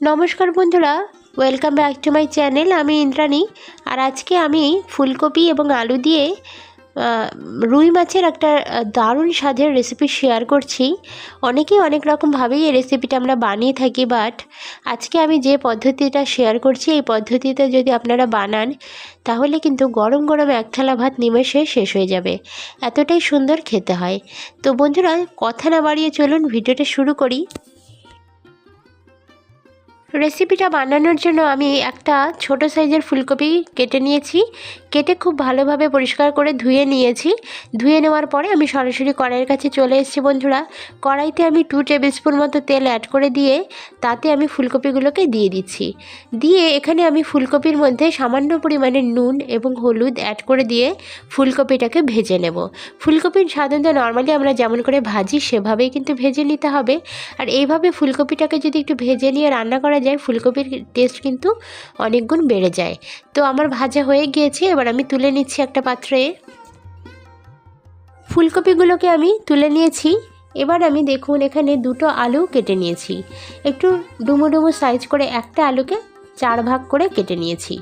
নমস্কার বন্ধুরা welcome back to my channel আমি ইন্দ্রাণী। আর আজকে আমি ফুলকপি এবং আলু দিয়ে রুই মাছের একটা দারুণ স্বাদের রেসিপি শেয়ার করছি। অনেকেই অনেক রকমভাবেই এই রেসিপিটা আমরা বানিয়ে থাকি বাট আজকে আমি যে পদ্ধতিটা শেয়ার করছি, এই পদ্ধতিতে যদি আপনারা বানান, তাহলে কিন্তু গরম গরম এক থালা ভাত নিমেষে শেষ হয়ে যাবে। এতটাই সুন্দর খেতে হয়। তো বন্ধুরা, কথা না বাড়িয়ে চলুন, ভিডিওটা শুরু করি। রেসিপিটা বানানোর জন্য আমি একটা ছোট সাইজের ফুলকপি কেটে নিয়েছি। কেটে খুব ভালোভাবে পরিষ্কার করে ধুয়ে নিয়েছি। ধুয়ে নেওয়ার পরে আমি সরাসরি কড়াইয়ের কাছে চলে এসেছি বন্ধুরা। কড়াইতে আমি টু টেবিল স্পুন মতো তেল অ্যাড করে দিয়ে তাতে আমি ফুলকপিগুলোকে দিয়ে দিচ্ছি। দিয়ে এখানে আমি ফুলকপির মধ্যে সামান্য পরিমাণে নুন এবং হলুদ অ্যাড করে দিয়ে ফুলকপিটাকে ভেজে নেব। ফুলকপির সাধারণত নর্মালি আমরা যেমন করে ভাজি সেভাবেই কিন্তু ভেজে নিতে হবে। আর এইভাবে ফুলকপিটাকে যদি একটু ভেজে নিয়ে রান্না করা যায়, ফুলকপির টেস্ট কিন্তু অনেক গুণ বেড়ে যায়। তো আমার ভাজা হয়ে গিয়েছে, এবার আমি তুলে নিচ্ছি একটা পাত্রে। ফুলকপিগুলোকে আমি তুলে নিয়েছি। এবার আমি দেখুন, এখানে দুটো আলু কেটে নিয়েছি। একটু ডুমো ডুমো সাইজ করে একটা আলুকে চার ভাগ করে কেটে নিয়েছি।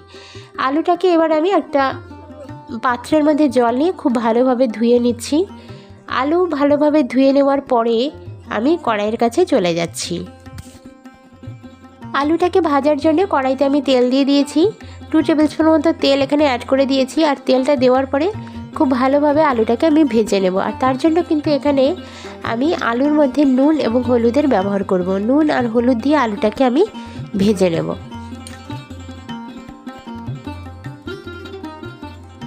আলুটাকে এবার আমি একটা পাত্রের মধ্যে জল নিয়ে খুব ভালোভাবে ধুয়ে নিচ্ছি। আলু ভালোভাবে ধুয়ে নেওয়ার পরে আমি কড়াইয়ের কাছে চলে যাচ্ছি। আলুটাকে ভাজার জন্য কড়াইতে আমি তেল দিয়ে দিয়েছি। টু টেবিল স্পুন মতো তেল এখানে অ্যাড করে দিয়েছি আর তেলটা দেওয়ার পরে খুব ভালোভাবে আলুটাকে আমি ভেজে নেব। আর তার জন্য কিন্তু এখানে আমি আলুর মধ্যে নুন এবং হলুদের ব্যবহার করব। নুন আর হলুদ দিয়ে আলুটাকে আমি ভেজে নেব।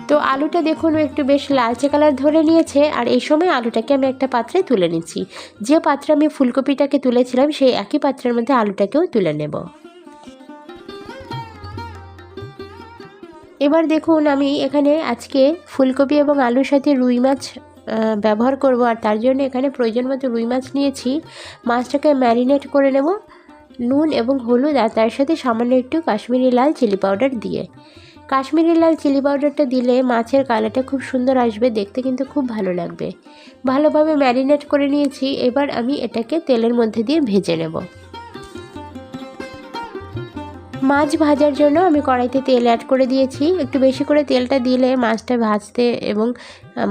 তো আলুটা দেখুন একটু বেশ লালচে কালার ধরে নিয়েছে, আর এই সময় আলুটাকে আমি একটা পাত্রে তুলে নিচ্ছি। যে পাত্রে আমি ফুলকপিটাকে তুলেছিলাম, সেই একই পাত্রের মধ্যে আলুটাকেও তুলে নেব। এবার দেখুন, আমি এখানে আজকে ফুলকপি এবং আলুর সাথে রুই মাছ ব্যবহার করব, আর তার জন্য এখানে প্রয়োজন মতো রুই মাছ নিয়েছি। মাছটাকে ম্যারিনেট করে নেব, নুন এবং হলুদ, আর তার সাথে সামান্য একটু কাশ্মীরি লাল চিলি পাউডার দিয়ে। কাশ্মীরি লাল চিলি পাউডারটা দিলে মাছের কালারটা খুব সুন্দর আসবে, দেখতে কিন্তু খুব ভালো লাগবে। ভালোভাবে ম্যারিনেট করে নিয়েছি, এবার আমি এটাকে তেলের মধ্যে দিয়ে ভেজে নেব। মাছ ভাজার জন্য আমি কড়াইতে তেল অ্যাড করে দিয়েছি। একটু বেশি করে তেলটা দিলে মাছটা ভাজতে এবং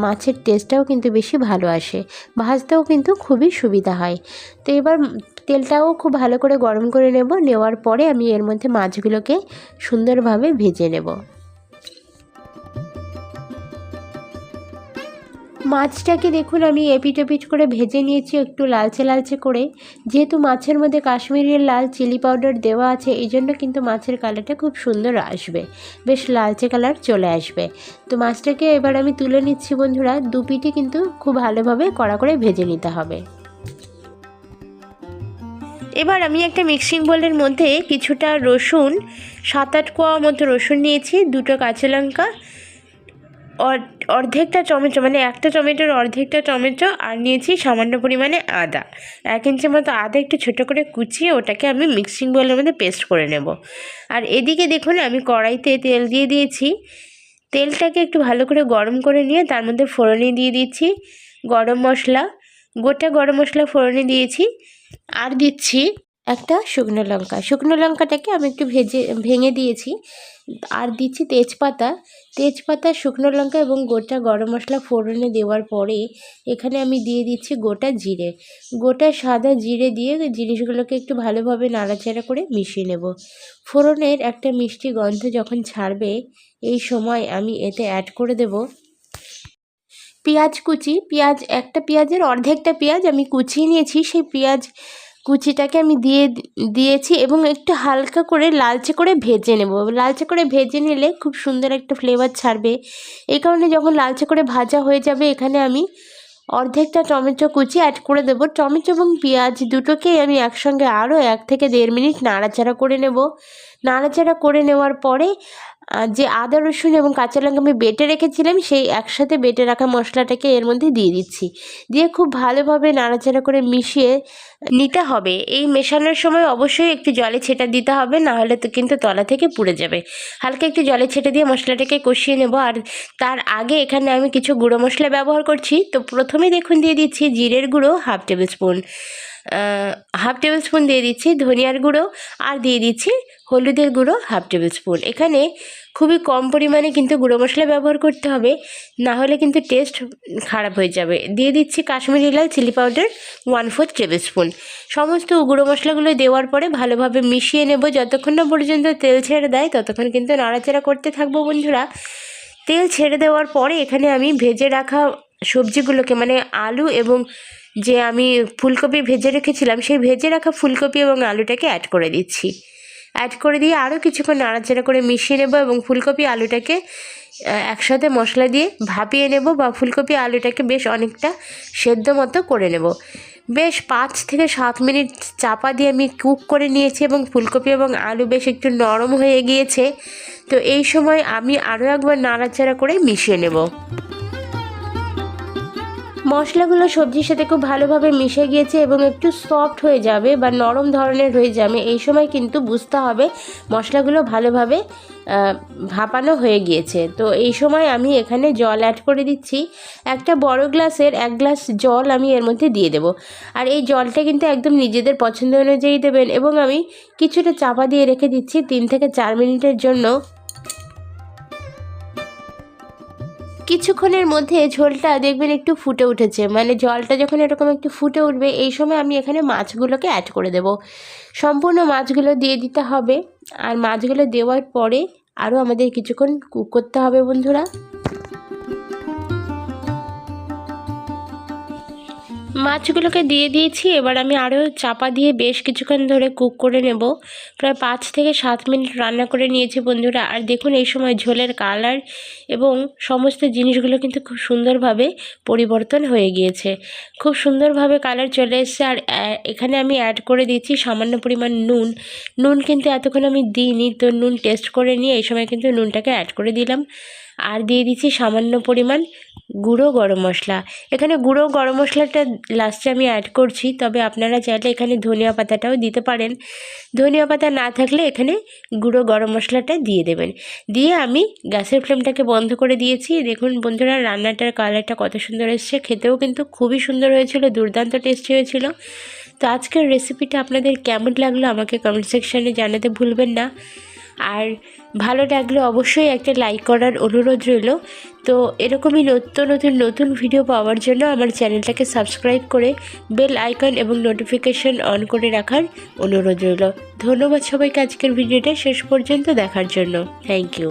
মাছের টেস্টটাও কিন্তু বেশি ভালো আসে। ভাজতেও কিন্তু খুবই সুবিধা হয়। তো এবার তেলটাও খুব ভালো করে গরম করে নেব। নেওয়ার পরে আমি এর মধ্যে মাছগুলোকে সুন্দরভাবে ভেজে নেব। মাছটাকে দেখুন, আমি এপিট ওপিট করে ভেজে নিয়েছি একটু লালচে লালচে করে। যেহেতু মাছের মধ্যে কাশ্মীরের লাল চিলি পাউডার দেওয়া আছে, এই জন্য কিন্তু মাছের কালারটা খুব সুন্দর আসবে। বেশ লালচে কালার চলে আসবে। তো মাছটাকে এবার আমি তুলে নিচ্ছি বন্ধুরা, দু পিঠে কিন্তু খুব ভালোভাবে কড়া করে ভেজে নিতে হবে। এবার আমি একটা মিক্সিং বোলের মধ্যে কিছুটা রসুন, সাত আট কোয়া মতো রসুন নিয়েছি, দুটো কাঁচা লঙ্কা অর্ধেকটা টমেটো মানে একটা টমেটোর অর্ধেকটা টমেটো আর নিয়েছি সামান্য পরিমাণে আদা। এক ইঞ্চি মতো আদা একটু ছোটো করে কুচিয়ে ওটাকে আমি মিক্সিং বোলের মধ্যে পেস্ট করে নেব। আর এদিকে দেখুন, আমি কড়াইতে তেল দিয়ে দিয়েছি। তেলটাকে একটু ভালো করে গরম করে নিয়ে তার মধ্যে ফোড়নে দিয়ে দিচ্ছি গরম মশলা। গোটা গরম মশলা ফোড়নে দিয়েছি। আর দিচ্ছি একটা শুকনো লঙ্কা। শুকনো লঙ্কাটাকে আমি একটু ভেজে, ভেঙে দিয়েছি। আর দিচ্ছি তেজপাতা। তেজপাতা, শুকনো লঙ্কা এবং গোটা গরম মশলা ফোড়নে দেওয়ার পরে এখানে আমি দিয়ে দিচ্ছি গোটা জিরে। গোটা সাদা জিরে দিয়ে জিনিসগুলোকে একটু ভালোভাবে নাড়াচাড়া করে মিশিয়ে নেব। ফোড়নের একটা মিষ্টি গন্ধ যখন ছাড়বে, এই সময় আমি এতে অ্যাড করে দেব পেঁয়াজ কুচি। পেঁয়াজ, একটা পেঁয়াজের অর্ধেকটা পেঁয়াজ আমি কুচিয়ে নিয়েছি। সেই পেঁয়াজ কুচিটাকে আমি দিয়ে দিয়েছি এবং একটু হালকা করে লালচে করে ভেজে নেব। লালচে করে ভেজে নিলে খুব সুন্দর একটা ফ্লেভার ছাড়বে। এই কারণে যখন লালচে করে ভাজা হয়ে যাবে, এখানে আমি অর্ধেকটা টমেটো কুচি অ্যাড করে দেবো। টমেটো এবং পেঁয়াজ দুটোকেই আমি একসঙ্গে আরও এক থেকে দেড় মিনিট নাড়াচাড়া করে নেব। নাড়াচাড়া করে নেওয়ার পরে যে আদা, রসুন এবং কাঁচা লঙ্কা আমি বেটে রেখেছিলাম, সেই একসাথে বেটে রাখা মশলাটাকে এর মধ্যে দিয়ে দিচ্ছি। দিয়ে খুব ভালোভাবে নাড়াচাড়া করে মিশিয়ে নিতে হবে। এই মেশানোর সময় অবশ্যই একটু জলে ছেটা দিতে হবে না হলে তো কিন্তু তলা থেকে পুড়ে যাবে। হালকা একটু জলে ছেটে দিয়ে মশলাটাকে কষিয়ে নেব। আর তার আগে এখানে আমি কিছু গুঁড়ো মশলা ব্যবহার করছি। তো প্রথমে দেখুন, দিয়ে দিচ্ছি জিরের গুঁড়ো, half tablespoon. Half tablespoon দিয়ে দিচ্ছি ধনিয়ার গুঁড়ো আর দিয়ে দিচ্ছি হলুদের গুঁড়ো হাফ টেবিল স্পুন এখানে খুবই কম পরিমাণে কিন্তু গুঁড়ো মশলা ব্যবহার করতে হবে, না হলে কিন্তু টেস্ট খারাপ হয়ে যাবে। দিয়ে দিচ্ছি কাশ্মীরি লাল chilli powder one fourth tablespoon সমস্ত গুঁড়ো মশলাগুলো দেওয়ার পরে ভালোভাবে মিশিয়ে নেব, যতক্ষণ না পর্যন্ত তেল ছেড়ে দেয়, ততক্ষণ কিন্তু নাড়াচাড়া করতে থাকব বন্ধুরা। তেল ছেড়ে দেওয়ার পরে এখানে আমি ভেজে রাখা সবজিগুলোকে মানে আলু এবং যে আমি ফুলকপি ভেজে রেখেছিলাম, সেই ভেজে রাখা ফুলকপি এবং আলুটাকে অ্যাড করে দিচ্ছি। অ্যাড করে দিয়ে আরও কিছুক্ষণ নাড়াচাড়া করে মিশিয়ে নেব এবং ফুলকপি আলুটাকে একসাথে মশলা দিয়ে ভাপিয়ে নেব বা ফুলকপি আলুটাকে বেশ অনেকটা সেদ্ধ মতো করে নেব। বেশ পাঁচ থেকে সাত মিনিট চাপা দিয়ে আমি কুক করে নিয়েছি এবং ফুলকপি এবং আলু বেশ একটু নরম হয়ে গিয়েছে। তো এই সময় আমি আরও একবার নাড়াচাড়া করে মিশিয়ে নেব। মশলাগুলো সবজির সাথে খুব ভালোভাবে মিশে গিয়েছে এবং একটু সফট হয়ে যাবে বা নরম ধরনের হয়ে যাবে, এই সময় কিন্তু বুঝতে হবে মশলাগুলো ভালোভাবে ভাপানো হয়ে গিয়েছে। তো এই সময় আমি এখানে জল অ্যাড করে দিচ্ছি। একটা বড় গ্লাসের এক গ্লাস জল আমি এর মধ্যে দিয়ে দেবো। আর এই জলটা কিন্তু একদম নিজেদের পছন্দ অনুযায়ী দেবেন এবং আমি কিছুটা চাপা দিয়ে রেখে দিচ্ছি তিন থেকে চার মিনিটের জন্য। কিছুক্ষণের মধ্যে ঝোলটা দেখবেন একটু ফুটে উঠেছে। মানে জলটা যখন এরকম একটু ফুটে উঠবে, এই সময় আমি এখানে মাছগুলোকে অ্যাড করে দেব। সম্পূর্ণ মাছগুলো দিয়ে দিতে হবে। আর মাছগুলো দেওয়ার পরে আরও আমাদের কিছুক্ষণ কুক করতে হবে বন্ধুরা। মাছগুলোকে দিয়ে দিয়েছি, এবার আমি আরও চাপা দিয়ে বেশ কিছুক্ষণ ধরে কুক করে নেব। প্রায় পাঁচ থেকে সাত মিনিট রান্না করে নিয়েছি বন্ধুরা। আর দেখুন, এই সময় ঝোলের কালার এবং সমস্ত জিনিসগুলো কিন্তু খুব সুন্দরভাবে পরিবর্তন হয়ে গিয়েছে। খুব সুন্দরভাবে কালার চলে এসছে। আর এখানে আমি অ্যাড করে দিচ্ছি সামান্য পরিমাণ নুন। নুন কিন্তু এতক্ষণ আমি দিইনি, তো নুন টেস্ট করে নিয়ে এই সময় কিন্তু নুনটাকে অ্যাড করে দিলাম। আর দিয়ে দিচ্ছি সামান্য পরিমাণ গুঁড়ো গরম মশলা। এখানে গুঁড়ো গরম মশলাটা লাস্টে আমি অ্যাড করছি, তবে আপনারা চাইলে এখানে ধনিয়া পাতাটাও দিতে পারেন। ধনিয়া পাতা না থাকলে এখানে গুঁড়ো গরম মশলাটা দিয়ে দেবেন। দিয়ে আমি গ্যাসের ফ্লেমটাকে বন্ধ করে দিয়েছি। দেখুন বন্ধুরা, রান্নাটার কালারটা কত সুন্দর এসছে। খেতেও কিন্তু খুবই সুন্দর হয়েছিল, দুর্দান্ত টেস্টি হয়েছিল। তো আজকের রেসিপিটা আপনাদের কেমন লাগল আমাকে কমেন্ট সেকশানে জানাতে ভুলবেন না। আর ভালো লাগলে অবশ্যই একটা লাইক করার অনুরোধ রইল। তো এরকমই নতুন নতুন নতুন ভিডিও পাওয়ার জন্য আমার চ্যানেলটাকে সাবস্ক্রাইব করে বেল আইকন এবং নোটিফিকেশন অন করে রাখার অনুরোধ রইল। ধন্যবাদ সবাইকে আজকের ভিডিওটা শেষ পর্যন্ত দেখার জন্য। Thank you